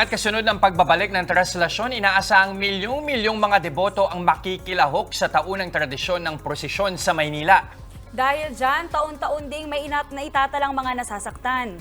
At kasunod ng pagbabalik ng translasyon, inaasahang milyong-milyong mga deboto ang makikilahok sa taunang tradisyon ng prosesyon sa Maynila. Dahil dyan, taon-taon ding may inat na itatalang mga nasasaktan.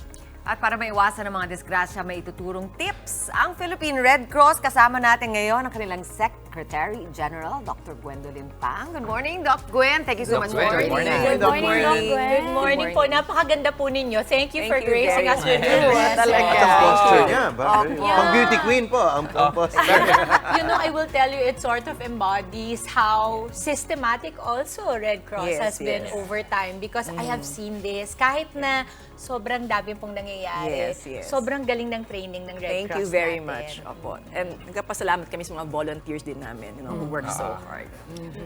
At para maiwasan ng mga disgrasya, may ituturong tips ang Philippine Red Cross. Kasama natin ngayon ang kanilang Secretary General, Dr. Gwendolyn Pang. Good morning, Doc Gwen. Thank you so Doc much Gwen, for good morning. Good morning, Doc Gwen. Good morning po. Napakaganda po ninyo. Thank you Thank for you gracing very us with much. your Yes, talaga. presence. Ang posture niya. ba? Opo. Pang beauty queen po. Ang, ang posture. you know, I will tell you, it sort of embodies how systematic also Red Cross Yes, has been yes. over time because I have seen this. Kahit na sobrang dami pong nangyayari, Yes, yes. sobrang galing ng training ng Red Thank Cross you very natin. much. Opo. And nagkapasalamat kami sa mga volunteers din namin, you know, who work so hard.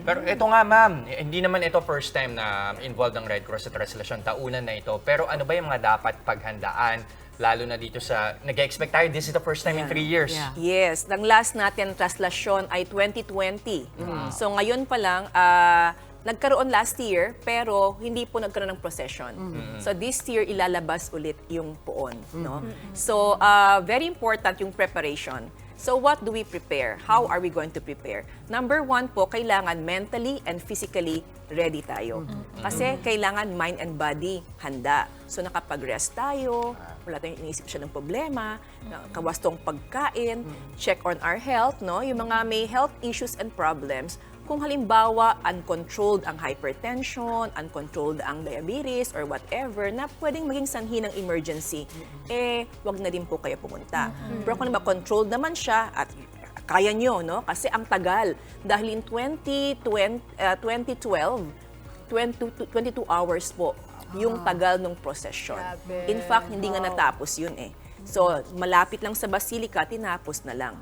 Pero ito nga ma'am, hindi naman ito first time na involved ang Red Cross sa translasyon, taunan na ito. Pero ano ba yung mga dapat paghandaan, lalo na dito sa, nag-expect tayo, this is the first time in three years. Yeah. Yes, ang last natin translasyon ay 2020. So ngayon pa lang, ah, nagkaroon last year, pero hindi po nagkaroon ng procession. So this year, ilalabas ulit yung poon. No? So ah, very important yung preparation. So what do we prepare? How are we going to prepare? Number one po, kailangan mentally and physically ready tayo. Kasi kailangan mind and body handa. So nakapag-rest tayo, wala tayong iniisip siya ng problema, na- kawastong pagkain, check on our health, no? Yung mga may health issues and problems, kung halimbawa uncontrolled ang hypertension, uncontrolled ang diabetes or whatever na pwedeng maging sanhi ng emergency, eh wag na din po kayo pumunta. Pero kung naman controlled naman siya at kaya nyo, no? Kasi ang tagal. Dahil in 2020, uh, 2012, 20, 22 hours po yung tagal ng procession. In fact, hindi nga natapos yun eh. So, malapit lang sa Basilica, tinapos na lang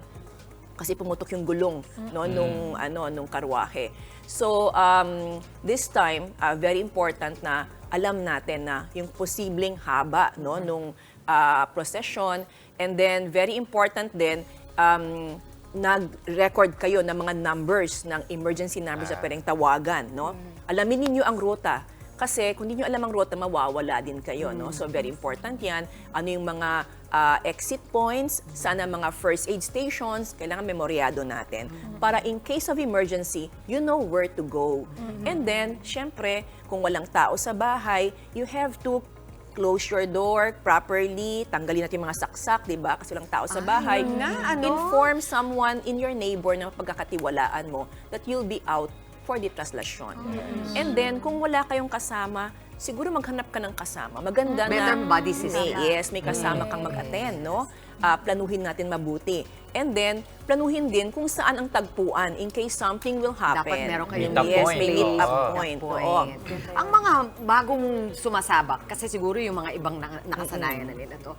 kasi pumutok yung gulong no nung ano nung karwahe. So um, this time uh, very important na alam natin na yung posibleng haba no nung uh, procession. And then very important din um, nag-record kayo ng mga numbers ng emergency numbers na pwedeng tawagan no. Alamin ninyo ang ruta kasi kung hindi nyo alam ang ruta, mawawala din kayo. No? So, very important yan. Ano yung mga ah, exit points, sana mga first aid stations, kailangan memoryado natin. Para in case of emergency, you know where to go. And then, syempre, kung walang tao sa bahay, you have to close your door properly, tanggalin natin yung mga saksak, di ba? Kasi walang tao sa bahay. yun nga, ano? Inform someone in your neighbor na pagkakatiwalaan mo that you'll be out for the translasyon. And then, kung wala kayong kasama, siguro maghanap ka ng kasama. Maganda Better na body system. may, yes, may kasama kang mag-attend, no? Ah, planuhin natin mabuti. And then, planuhin din kung saan ang tagpuan in case something will happen. Dapat meron kayong Meet-up yes, point. may meet-up Oo. point. oo. Point. Ang mga bagong sumasabak, kasi siguro yung mga ibang na- nakasanayan na nila to,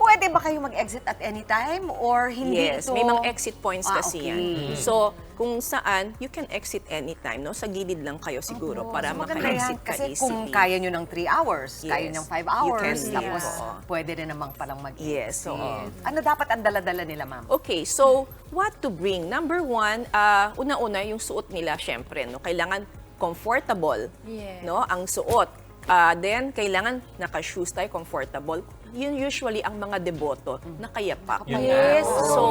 pwede ba kayo mag-exit at any time or hindi Yes, ito? may mga exit points Ah, kasi okay. yan. So, kung saan, you can exit anytime, no? Sa gilid lang kayo siguro para So, maganda yan. maka-exit ka Kasi easily. kung kaya nyo ng 3 hours, kaya Yes. nyo ng 5 You hours, can tapos. Oo. pwede rin namang palang mag-exit. Yes, oo. Ano dapat ang dala-dala nila, ma'am? Okay, so what to bring? Number one, ah, una-una yung suot nila, syempre, no? Kailangan comfortable, Yes. no? Ang suot. Ah, then, kailangan naka-shoes tayo, comfortable. Yun usually ang mga deboto, nakayapak. Yun Yes, nga. So,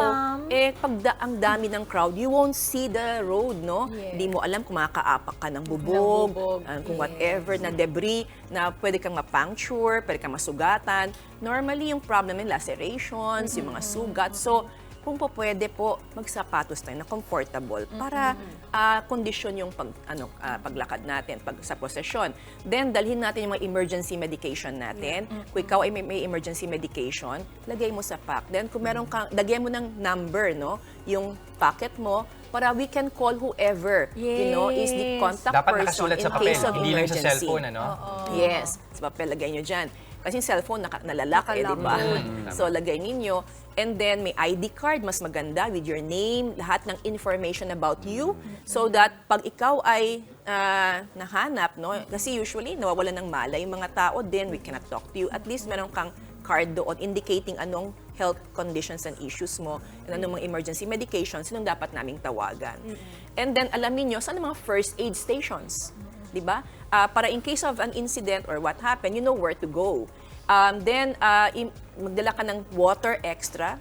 eh, pag da- ang dami ng crowd, you won't see the road, no? Yes. Hindi mo alam kung makakaapak ka ng bubog, Ng bubog, ah, kung yes. whatever, na debris, na pwede kang ma-puncture, pwede kang masugatan. Normally, yung problem yung lacerations, yung mga sugat. So, kung po pwede po, magsapatos tayo na comfortable para ah, kondisyon yung pag, ano, ah, paglakad natin pag, sa prosesyon. Then, dalhin natin yung mga emergency medication natin. Kung ikaw ay may, may emergency medication, lagay mo sa pack. Then, kung meron kang, lagyan mo ng number, no? Yung packet mo, para we can call whoever, you know, is the Yes. contact Dapat person nakasulat in sa papel, case of hindi lang sa emergency. cellphone, ano? Yes, sa papel lagay nyo dyan. Kasi yung cellphone, naka, nalalak eh, di ba? So, lagay ninyo. And then, may ID card, mas maganda, with your name, lahat ng information about you. So that, pag ikaw ay ah, nahanap, no? Kasi usually, nawawala ng malay yung mga tao din, we cannot talk to you. At least, meron kang card doon indicating anong health conditions and issues mo and anong mga emergency medications, sinong dapat naming tawagan. And then, alamin nyo, saan ang mga first aid stations? di ba? Ah, para in case of an incident or what happened, you know where to go. Um, then, im- magdala ka ng water extra,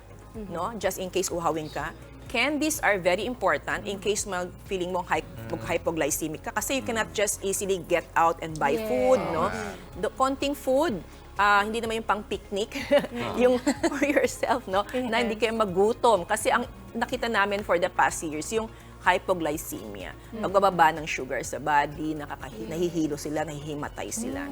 no? Just in case uhawin ka. Candies are very important in case mag feeling mo hy- hypoglycemic ka kasi you cannot just easily get out and buy food, no? The konting food, ah, hindi naman yung pang picnic, yung for yourself, no? Na hindi kayo magutom kasi ang nakita namin for the past years yung hypoglycemia. Pagbababa ng sugar sa body, nakakahi- nahihilo sila, nahihimatay sila.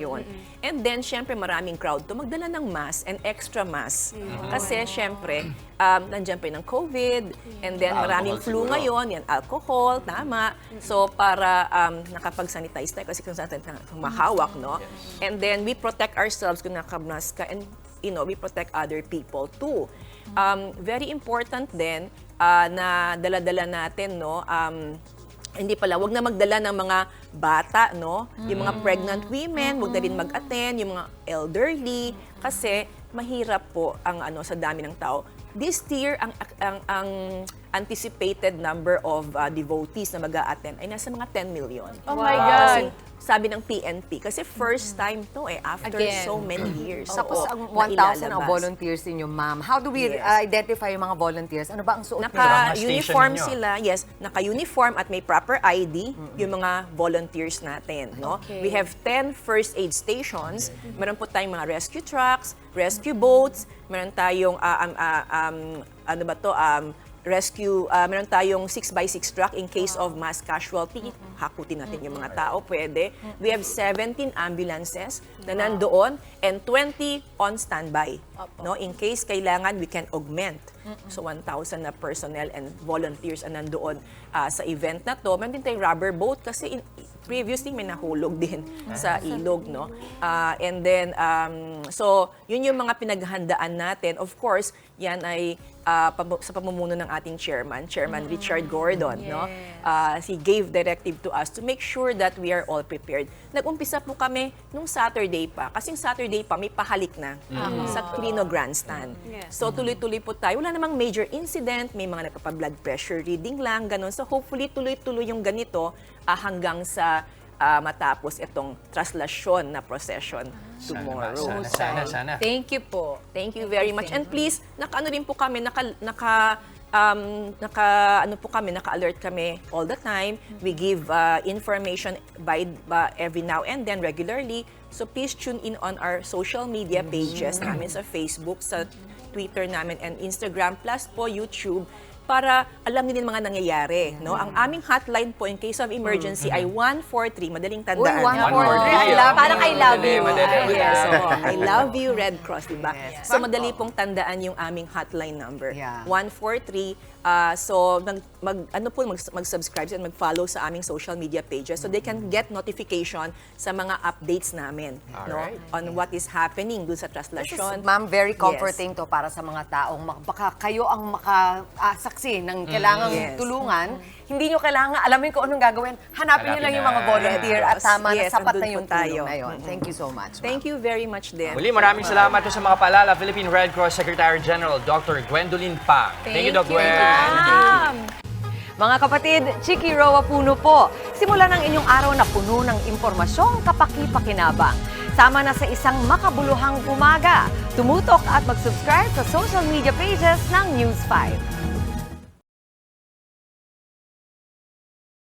Yun. And then, syempre, maraming crowd to magdala ng mask and extra mask. Kasi, syempre, um, nandiyan pa yung ng COVID, and then maraming flu siguro. ngayon, yan, alcohol, tama. So, para um, nakapag-sanitize tayo kasi kung saan tayo humahawak, no? And then, we protect ourselves kung nakamask ka, and, you know, we protect other people too. Um, very important din ah, na dala-dala natin, no? Um, hindi pala, wag na magdala ng mga bata, no? Yung mga pregnant women, wag na rin mag-attend, yung mga elderly, kasi mahirap po ang ano sa dami ng tao. This year, ang, ang, ang anticipated number of uh, devotees na mag attend ay nasa mga 10 million. Oh my Kasi God. sabi ng PNP, kasi first time to eh, after Again. so many years. Tapos ang na 1,000 ang volunteers ninyo, ma'am. How do we Yes. uh, identify yung mga volunteers? Ano ba ang suot nila? Naka-uniform sila, yes, naka-uniform at may proper ID yung mga volunteers natin, no? Okay. We have 10 first aid stations. Meron po tayong mga rescue trucks, rescue boats, meron tayong ah, um, ah, um, ano ba to, um, rescue, ah, meron tayong 6x6 truck in case of mass casualty. Hakutin natin yung mga tao, pwede. We have 17 ambulances na nandoon and 20 on standby. No, in case kailangan, we can augment. So 1,000 na personnel and volunteers ang nandoon ah, sa event na to. Meron din tayong rubber boat kasi in- previously may nahulog din sa ilog, no? Ah, and then, um, so, yun yung mga pinaghandaan natin. Of course, yan ay pamu- sa pamumuno ng ating chairman, Chairman Richard Gordon, no? Ah, he gave directive to us to make sure that we are all prepared. Nag-umpisa po kami nung Saturday pa, kasi yung Saturday pa may pahalik na sa Clino Grandstand. So, tuloy-tuloy po tayo. Wala namang major incident, may mga nagpapa-blood pressure reading lang, ganun. So, hopefully, tuloy-tuloy yung ganito ah, hanggang sa ah, matapos itong traslasyon na procession tomorrow. Sana, sana, sana. Thank you po. Thank you very much. And please, naka-ano rin po kami, naka, naka, um, naka, ano po kami, naka-alert kami all the time. We give uh, information by, by every now and then regularly. So please tune in on our social media pages namin sa Facebook, sa Twitter namin and Instagram, plus po YouTube para alam niyo din mga nangyayari. No? Ang aming hotline po in case of emergency ay 143. Madaling Uy, tandaan. 143. I 143. love Parang I love you. madali, Ah, madali. yes, oo. I love you, Red Cross, di ba? So, madali pong tandaan yung aming hotline number. Yeah. 143. ah, so, mag, mag, ano po, mag, mag-subscribe and mag-follow sa aming social media pages so they can get notification sa mga updates namin no, Alright. on what is happening dun sa This is, ma'am, very Yes. comforting to para sa mga taong mak- baka kayo ang makasaksi ng kailangang Yes. tulungan. Hindi nyo kailangan alamin kung anong gagawin. Hanapin nyo Hanapin lang yung na. mga volunteer at Yes. tama na Yes, sapat andun na po yung tayo. tulong na yun. Thank you so much. ma'am. Thank you very much din. Muli, maraming salamat po sa mga paalala. Philippine Red Cross Secretary General Dr. Gwendolyn Pang. Thank, you, Doc Gwen. ma'am. Mga kapatid, Chiki Roa Puno po. Simula ng inyong araw na puno ng impormasyong kapaki-pakinabang. Sama na sa isang makabuluhang umaga. Tumutok at mag-subscribe sa social media pages ng News 5.